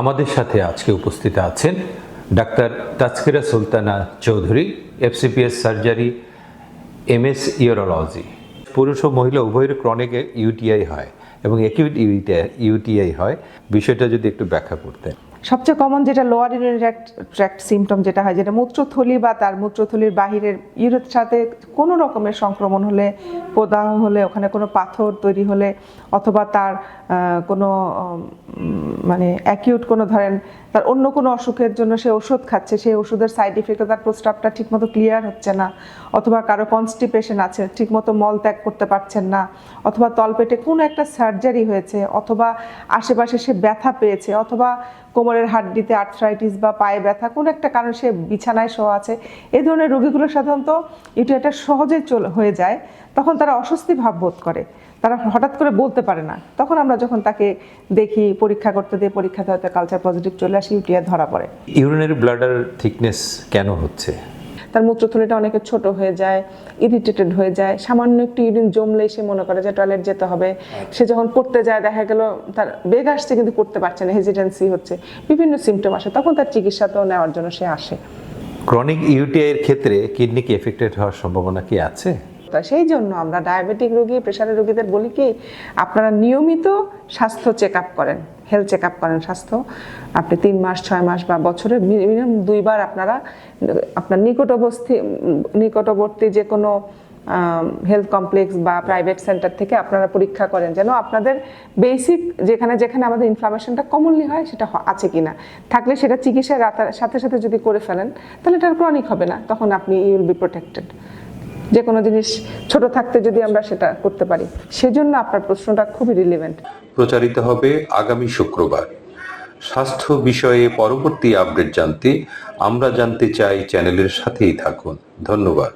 আমাদের সাথে আজকে উপস্থিত আছেন doctor Tazkira Sultana Chowdhury, FCPS surgery, MS urology. পুরুষ ও মহিলা উভয়ের ক্রনিক ইউটিআই হয় এবং অ্যাকিউট ইউটিআই ইউটিআই হয়। বিষয়টা যদি একটু ব্যাখ্যা করতেন। সবচেয়ে কমন যেটা লোয়ার ইউরিনারি ট্র্যাক্ট সিমটম যেটা হয়, যেটা মূত্রথলি বা তার মূত্রথলির বাহিরের ইউরের সাথে কোনো রকমের সংক্রমণ হলে, প্রদাহ হলে, ওখানে কোনো পাথর তৈরি হলে, অথবা তার কোনো মানে অ্যাকিউট কোনো ধরেন, তার অন্য কোনো অসুখের জন্য সে ওষুধ খাচ্ছে, সেই ওষুধের সাইড ইফেক্টে তার প্রস্রাবটা ঠিকমতো ক্লিয়ার হচ্ছে না, অথবা কারও কনস্টিপেশন আছে, ঠিকমতো মল ত্যাগ করতে পারছেন না, অথবা তলপেটে কোনো একটা সার্জারি হয়েছে, অথবা আশেপাশে সে ব্যথা পেয়েছে, অথবা কোমরের হাড্ডিতে আর্থ্রাইটিস বা পায়ে ব্যথা, কোনো একটা কারণ সে বিছানায় শোয়া আছে এই ধরনের রোগীগুলো সাধারণত, এটা সহজে চলে, হয়ে যায়, তখন তারা অস্বস্তি ভাব বোধ করে। তারা হঠাৎ করে বলতে পারে না। তখন আমরা যখন তাকে দেখি পরীক্ষা করতে দিয়ে পরীক্ষাতে হয়তো কালচার পজিটিভ চলে আসে ইউটিআই ধরা পড়ে। ইউরিনারি ব্লাডার থিকনেস কেন হচ্ছে? তার মূত্রথলিটা অনেকে ছোট হয়ে যায় ইরিটেটেড হয়ে যায়। সামান্য একটু ইউরিন জমলেই সে মনে করে যে টয়লেট যেতে হবে। সে যখন পড়তে যায় দেখা গেল তার বেগ আসছে কিন্তু করতে পারছে না হেজিটেন্সি হচ্ছে। বিভিন্ন সিমটম আসে তখন তার চিকিৎসাতেও নেওয়ার জন্য সে আসে। ক্রনিক ইউটিআই এর ক্ষেত্রে কিডনি কি এফেক্টেড হওয়ার সম্ভাবনা কি আছে? তা সেই জন্য আমরা ডায়াবেটিক রোগী প্রেশারের রোগীদের বলি কি, আপনারা নিয়মিত স্বাস্থ্য চেক আপ করেন হেলথ চেক আপ করেন স্বাস্থ্য। আপনি তিন মাস, ছয় মাস বা বছরে মিনিমাম দুইবার আপনারা, আপনার নিকটবর্তী নিকটবর্তী যে কোনো হেলথ কমপ্লেক্স বা প্রাইভেট সেন্টার থেকে আপনারা পরীক্ষা করেন যেন আপনাদের বেসিক যেখানে যেখানে আমাদের ইনফ্লামেশনটা কমনলি হয় সেটা আছে কিনা। থাকলে সেটা চিকিৎসার সাথে সাথে যদি করে ফেলেন, তাহলে এটা ক্রনিক হবে না, তখন আপনি ইউল বি প্রোটেক্টেড যে কোনো জিনিস ছোট থাকতে যদি আমরা সেটা করতে পারি। সেজন্য আপনার প্রশ্নটা খুবই রিলেভেন্ট প্রচারিত হবে আগামী শুক্রবার। স্বাস্থ্য বিষয়ে পরবর্তী আপডেট জানতে আমরা জানতে চাই চ্যানেলের সাথেই থাকুন। ধন্যবাদ।